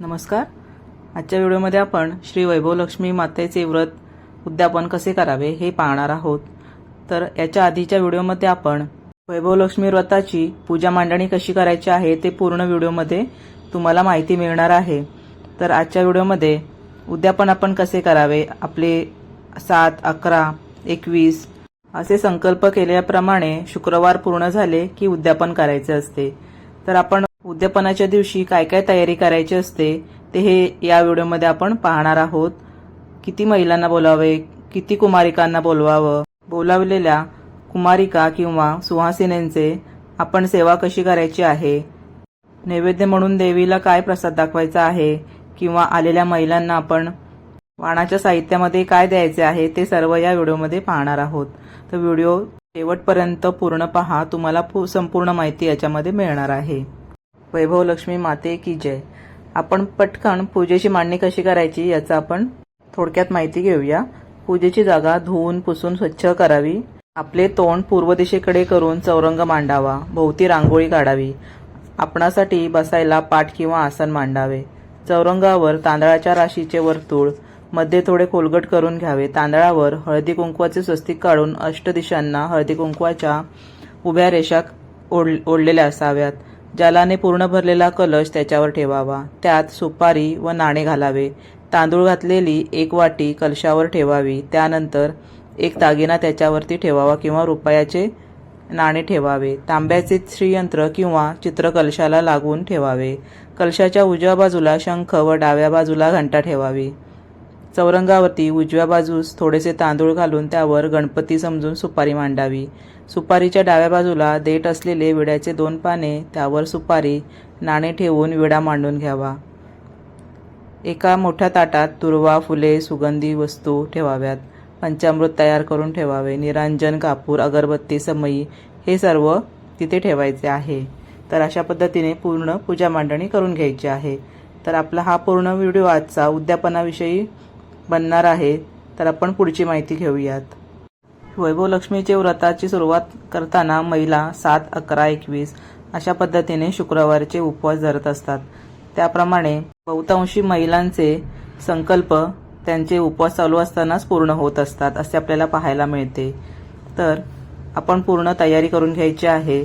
नमस्कार. आजच्या व्हिडिओमध्ये आपण श्री वैभवलक्ष्मी मातेचे व्रत उद्यापन कसे करावे हे पाहणार आहोत. तर याच्या आधीच्या व्हिडिओमध्ये आपण वैभवलक्ष्मी व्रताची पूजा मांडणी कशी करायची आहे ते पूर्ण व्हिडिओमध्ये तुम्हाला माहिती मिळणार आहे. तर आजच्या व्हिडिओमध्ये उद्यापन आपण कसे करावे आपले सात अकरा एकवीस असे संकल्प केल्याप्रमाणे शुक्रवार पूर्ण झाले की उद्यापन करायचे असते. तर आपण उद्यापनाच्या दिवशी काय काय तयारी करायची असते ते हे या व्हिडिओमध्ये आपण पाहणार आहोत. किती महिलांना बोलावे किती कुमारिकांना बोलवावं बोलावलेल्या कुमारिका किंवा सुहासिनींचे आपण सेवा कशी करायची आहे नैवेद्य म्हणून देवीला काय प्रसाद दाखवायचा आहे किंवा आलेल्या महिलांना आपण वाणाच्या साहित्यामध्ये काय द्यायचे आहे ते सर्व या व्हिडिओमध्ये पाहणार आहोत. तर व्हिडिओ शेवटपर्यंत पूर्ण पहा तुम्हाला संपूर्ण माहिती याच्यामध्ये मिळणार आहे. वैभव लक्ष्मी माते की जय. आपण पटकन पूजेची मांडणी कशी करायची याचा आपण थोडक्यात माहिती घेऊया. पूजेची जागा धुवून पुसून स्वच्छ करावी. आपले तोंड पूर्व दिशेकडे करून चौरंग मांडावा. भोवती रांगोळी काढावी. आपणासाठी बसायला पाठ किंवा आसन मांडावे. चौरंगावर तांदळाच्या राशीचे वर्तुळमध्ये थोडे खोलगट करून घ्यावे. तांदळावर हळदी कुंकवाचे स्वस्तिक काढून अष्टदिशांना हळदी कुंकवाच्या उभ्या रेषा ओढ ओढलेल्या असाव्यात. जलाने पूर्ण भरलेला कलश त्याच्यावर ठेवावा. त्यात सुपारी व नाणे घालावे. तांदूळ घातलेली एक वाटी कलशावर ठेवावी. त्यानंतर एक दागिना त्याच्यावरती ठेवावा किंवा रुपयाचे नाणे ठेवावे. तांब्याचे श्रीयंत्र किंवा चित्र कलशाला लागून ठेवावे. कलशाच्या उजव्या बाजूला शंख व डाव्या बाजूला घंटा ठेवावी. चौरंगावरती उजव्या बाजूस थोडेसे तांदूळ घालून त्यावर गणपती समजून सुपारी मांडावी. सुपारीच्या डाव्या बाजूला देठ असलेले विड्याचे दोन पाने त्यावर सुपारी नाणे ठेवून विडा मांडून घ्यावा. एका मोठ्या ताटात तुरवा फुले सुगंधी वस्तू ठेवाव्यात. पंचामृत तयार करून ठेवावे. निरांजन कापूर अगरबत्ती समई हे सर्व तिथे ठेवायचे आहे. तर अशा पद्धतीने पूर्ण पूजा मांडणी करून घ्यायची आहे. तर आपला हा पूर्ण व्हिडिओ आजचा उद्यापनाविषयी बनणार आहे. तर आपण पुढची माहिती घेऊयात. वैभव लक्ष्मीचे व्रताची सुरुवात करताना महिला सात अकरा एकवीस अशा पद्धतीने शुक्रवारचे उपवास धरत असतात. त्याप्रमाणे बहुतांशी महिलांचे संकल्प त्यांचे उपवास चालू असतानाच पूर्ण होत असतात असे आपल्याला पाहायला मिळते. तर आपण पूर्ण तयारी करून घ्यायची आहे.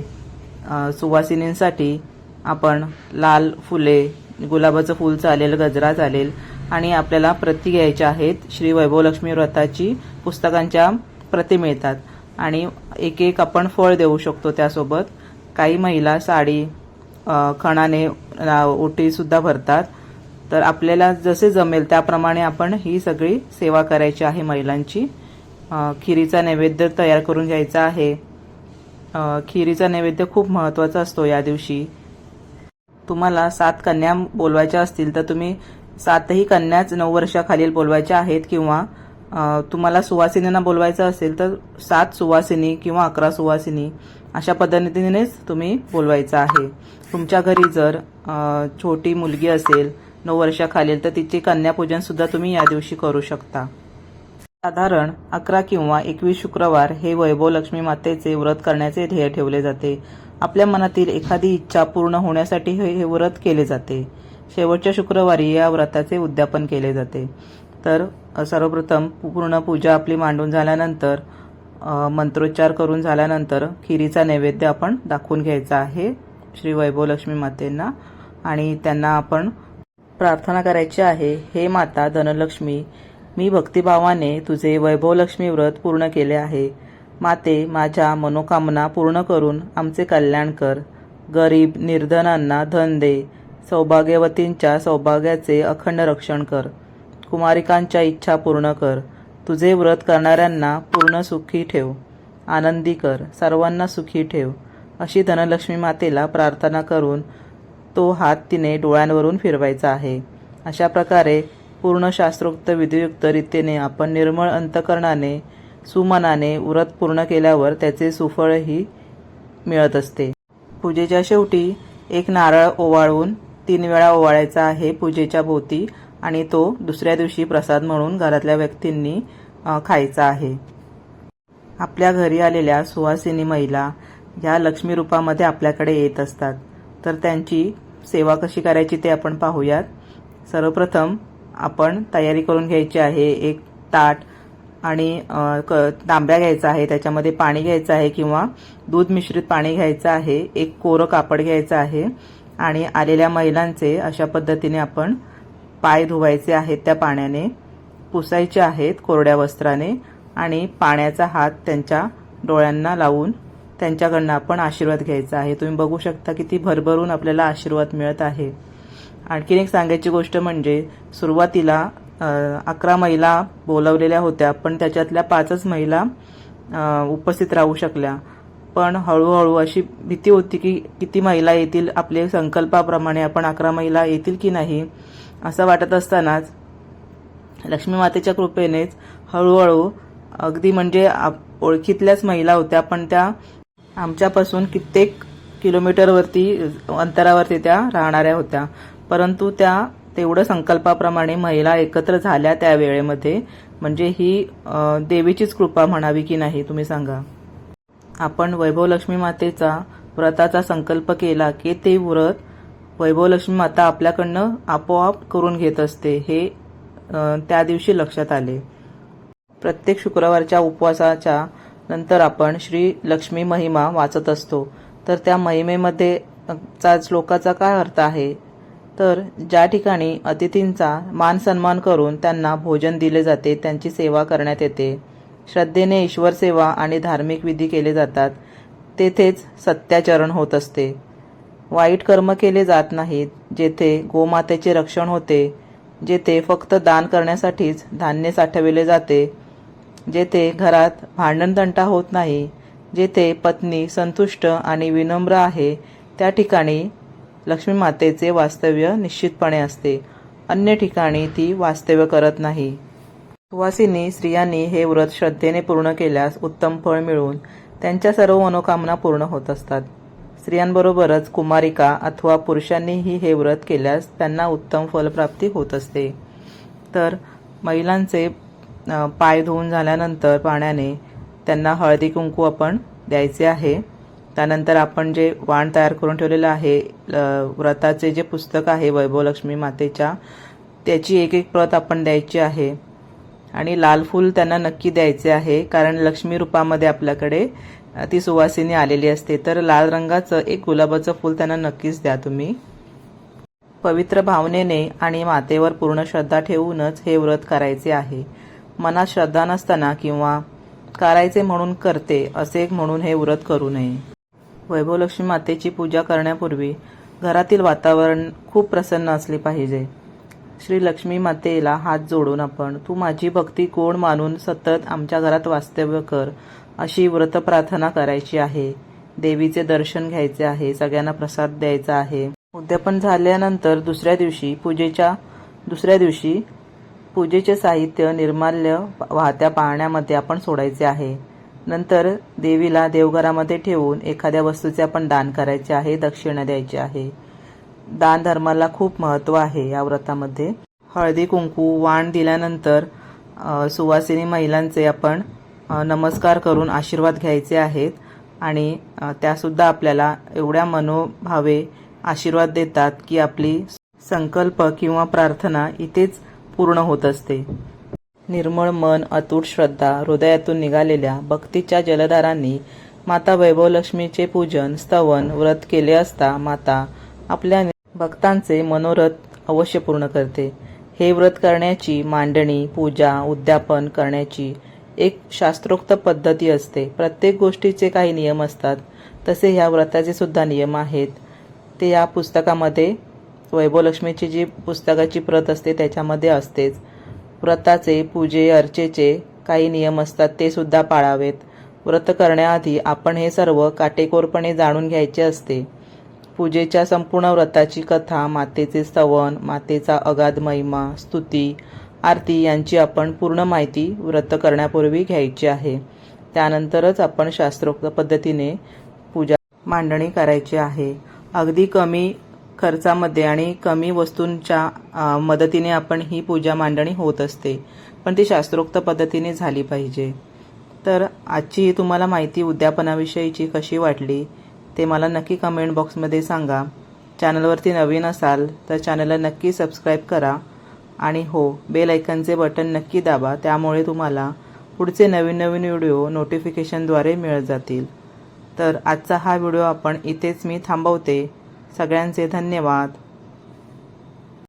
सुवासिनींसाठी आपण लाल फुले गुलाबाचं फूल चालेल गजरा चालेल आणि आपल्याला प्रती घ्यायच्या आहेत श्री वैभवलक्ष्मी व्रताची पुस्तकांच्या प्रती मिळतात. आणि एक एक आपण फळ देऊ शकतो त्यासोबत. काही महिला साडी खणाने ओटीसुद्धा भरतात. तर आपल्याला जसे जमेल त्याप्रमाणे आपण ही सगळी सेवा करायची आहे महिलांची. खिरीचा नैवेद्य तयार करून घ्यायचा आहे. खिरीचा नैवेद्य खूप महत्त्वाचा असतो या दिवशी. तुम्हाला सात कन्या बोलवायच्या असतील तर तुम्ही सातही कन्याच नऊ वर्षाखालील बोलवायच्या आहेत किंवा तुम्हाला सुवासिनींना बोलवायचं असेल तर सात सुवासिनी किंवा अकरा सुवासिनी अशा पद्धतीनेच तुम्ही बोलवायचं आहे. तुमच्या घरी जर छोटी मुलगी असेल नऊ वर्षाखालील तर तिचे कन्यापूजनसुद्धा तुम्ही या दिवशी करू शकता. साधारण अकरा किंवा एकवीस शुक्रवार हे वैभव लक्ष्मी मातेचे व्रत करण्याचे ध्येय ठेवले जाते. आपल्या मनातील एखादी इच्छा पूर्ण होण्यासाठी हे हे व्रत केले जाते. शेवटच्या शुक्रवारी या व्रताचे उद्यापन केले जाते. तर सर्वप्रथम पूर्ण पूजा आपली मांडून झाल्यानंतर मंत्रोच्चार करून झाल्यानंतर खिरीचा नैवेद्य आपण दाखवून घ्यायचा आहे श्री वैभव लक्ष्मी मातेंना आणि त्यांना आपण प्रार्थना करायची आहे हे माता धनलक्ष्मी मी भक्तिभावाने तुझे वैभवलक्ष्मी व्रत पूर्ण केले आहे. माते माझ्या मनोकामना पूर्ण करून आमचे कल्याण कर. गरीब निर्धनांना धन दे. सौभाग्यवतींच्या सौभाग्याचे अखंड रक्षण कर. कुमारिकांच्या इच्छा पूर्ण कर. तुझे व्रत करणाऱ्यांना पूर्ण सुखी ठेव. आनंदी कर. सर्वांना सुखी ठेव. अशी धनलक्ष्मी मातेला प्रार्थना करून तो हात तिने डोळ्यांवरून फिरवायचा आहे. अशा प्रकारे पूर्ण शास्त्रोक्त विधियुक्त रीतीने आपण निर्मळ अंतकरणाने सुमनाने व्रत पूर्ण केल्यावर त्याचे सुफळही मिळत असते. पूजेच्या शेवटी एक नारळ ओवाळून तीन वेळा ओवाळायचा आहे पूजेच्या भोवती. आणि तो दुसऱ्या दिवशी प्रसाद म्हणून घरातल्या व्यक्तींनी खायचा आहे. आपल्या घरी आलेल्या सुवासिनी महिला ह्या लक्ष्मी रूपामध्ये आपल्याकडे येत असतात. तर त्यांची सेवा कशी करायची ते आपण पाहूयात. सर्वप्रथम आपण तयारी करून घ्यायची आहे. एक ताट आणि क तांब्या घ्यायचा आहे. त्याच्यामध्ये पाणी घ्यायचं आहे किंवा दूध मिश्रित पाणी घ्यायचं आहे. एक कोरं कापड घ्यायचं आहे. आणि आलेल्या महिलांचे अशा पद्धतीने आपण पाय धुवायचे आहेत त्या पाण्याने पुसायचे आहेत कोरड्या वस्त्राने आणि पाण्याचा हात त्यांच्या डोळ्यांना लावून त्यांच्याकडनं आपण आशीर्वाद घ्यायचा आहे. तुम्ही बघू शकता किती भरभरून आपल्याला आशीर्वाद मिळत आहे. आणखीन एक सांगायची गोष्ट म्हणजे सुरुवातीला अकरा महिला बोलावलेल्या होत्या पण त्याच्यातल्या पाचच महिला उपस्थित राहू शकल्या. पण हळूहळू अशी भीती होती की किती महिला येतील आपले संकल्पाप्रमाणे आपण अकरा महिला येतील की नाही असं वाटत असतानाच लक्ष्मी मातेच्या कृपेनेच हळूहळू अगदी म्हणजे आप- ओळखीतल्याच महिला होत्या पण त्या आमच्यापासून कित्येक किलोमीटरवरती अंतरावरती त्या राहणाऱ्या होत्या. परंतु त्या तेवढं संकल्पाप्रमाणे महिला एकत्र झाल्या त्या वेळेमध्ये. म्हणजे ही देवीचीच कृपा म्हणावी की नाही तुम्ही सांगा. आपण वैभव लक्ष्मी मातेचा व्रताचा संकल्प केला की ते व्रत वैभव लक्ष्मी माता आपल्याकडनं आपोआप करून घेत असते हे त्या दिवशी लक्षात आले. प्रत्येक शुक्रवारच्या उपवासाच्या नंतर आपण श्री लक्ष्मी महिमा वाचत असतो. तर त्या महिमेमध्ये चा श्लोकाचा काय अर्थ आहे? तर ज्या ठिकाणी अतिथींचा मान सन्मान करून त्यांना भोजन दिले जाते त्यांची सेवा करण्यात येते. श्रद्धेने ईश्वर सेवा आणि धार्मिक विधी केले जातात. तेथेच सत्याचरण होत असते. वाईट कर्म केले जात नाहीत जेथे गोमातेचे रक्षण होते जेथे फक्त दान करण्यासाठीच धान्य साठविले जाते जेथे घरात भांडणतंटा होत नाही जेथे पत्नी संतुष्ट आणि विनम्र आहे त्या ठिकाणी लक्ष्मी मातेचे वास्तव्य निश्चितपणे असते. अन्य ठिकाणी ती वास्तव्य करत नाही. सुवासिनी स्त्रियांनी हे व्रत श्रद्धेने पूर्ण केल्यास उत्तम फळ मिळून त्यांच्या सर्व मनोकामना पूर्ण होत असतात. स्त्रियांबरोबरच कुमारिका अथवा पुरुषांनीही हे व्रत केल्यास त्यांना उत्तम फलप्राप्ती होत असते. तर महिलांचे पाय धुवून झाल्यानंतर पाण्याने त्यांना हळदी कुंकू आपण द्यायचे आहे. त्यानंतर आपण जे वाण तयार करून ठेवलेलं आहे व्रताचे जे पुस्तक आहे वैभवलक्ष्मी मातेच्या त्याची एक एक प्रत आपण द्यायची आहे. आणि लाल फूल त्यांना नक्की द्यायचे आहे कारण लक्ष्मी रूपामध्ये आपल्याकडे ती सुवासिनी आलेली असते. तर लाल रंगाचं एक गुलाबाचं फूल त्यांना नक्कीच द्या तुम्ही. पवित्र भावनेने आणि मातेवर पूर्ण श्रद्धा ठेवूनच हे व्रत करायचे आहे. मनात श्रद्धा नसताना किंवा करायचे म्हणून करते असे म्हणून हे व्रत करू नये. वैभवलक्ष्मी मातेची पूजा करण्यापूर्वी घरातील वातावरण खूप प्रसन्न असले पाहिजे. श्री लक्ष्मी मातेला हात जोडून आपण तू माझी भक्ती कोण मानून सतत आमच्या घरात वास्तव्य कर अशी व्रत प्रार्थना करायची आहे. देवीचे दर्शन घ्यायचे आहे सगळ्यांना प्रसाद द्यायचा आहे. उद्यापन झाल्यानंतर दुसऱ्या दिवशी पूजेच्या दुसऱ्या दिवशी पूजेचे साहित्य निर्माल्य वाहत्या पाण्यामध्ये आपण सोडायचे आहे. नंतर देवीला देवघरामध्ये ठेवून एखाद्या वस्तूचे आपण दान करायचे आहे दक्षिणा द्यायची आहे. दान धर्माला खूप महत्त्व आहे या व्रतामध्ये. हळदी कुंकू वाण दिल्यानंतर सुवासिनी महिलांचे आपण नमस्कार करून आशीर्वाद घ्यायचे आहेत आणि त्यासुद्धा आपल्याला एवढ्या मनोभावे आशीर्वाद देतात की आपली संकल्प किंवा प्रार्थना इथेच पूर्ण होत असते. निर्मळ मन अतूट श्रद्धा हृदयातून निघालेल्या भक्तीच्या जलधारांनी माता वैभवलक्ष्मीचे पूजन स्तवन व्रत केले असता माता आपल्या भक्तांचे मनोरथ अवश्य पूर्ण करते. हे व्रत करण्याची मांडणी पूजा उद्यापन करण्याची एक शास्त्रोक्त पद्धती असते. प्रत्येक गोष्टीचे काही नियम असतात. तसे ह्या व्रताचे सुद्धा नियम आहेत. ते या पुस्तकामध्ये वैभवलक्ष्मीची जी पुस्तकाची प्रत असते त्याच्यामध्ये असतेच. व्रताचे पूजे अर्चेचे काही नियम असतात ते सुद्धा पाळावेत. व्रत करण्याआधी आपण हे सर्व काटेकोरपणे जाणून घ्यायचे असते. पूजेच्या संपूर्ण व्रताची कथा मातेचे स्तवन मातेचा अगाध महिमा स्तुती आरती यांची आपण पूर्ण माहिती व्रत करण्यापूर्वी घ्यायची आहे. त्यानंतरच आपण शास्त्रोक्त पद्धतीने पूजा मांडणी करायची आहे. अगदी कमी खर्चामध्ये आणि कमी वस्तूंच्या मदतीने आपण ही पूजा मांडणी होत असते पण ती शास्त्रोक्त पद्धतीने झाली पाहिजे. तर आजची ही तुम्हाला माहिती उद्यापनाविषयीची कशी वाटली? ते मला नक्की कमेंट बॉक्समध्ये सांगा. चॅनलवरती नवीन असाल तर चॅनलला नक्की सबस्क्राईब करा. आणि हो बेल ऐकनचे बटन नक्की दाबा. त्यामुळे तुम्हाला पुढचे नवीन नवीन व्हिडिओ नोटिफिकेशनद्वारे मिळत जातील. तर आजचा हा व्हिडिओ आपण इथेच मी थांबवते. सगळ्यांचे धन्यवाद.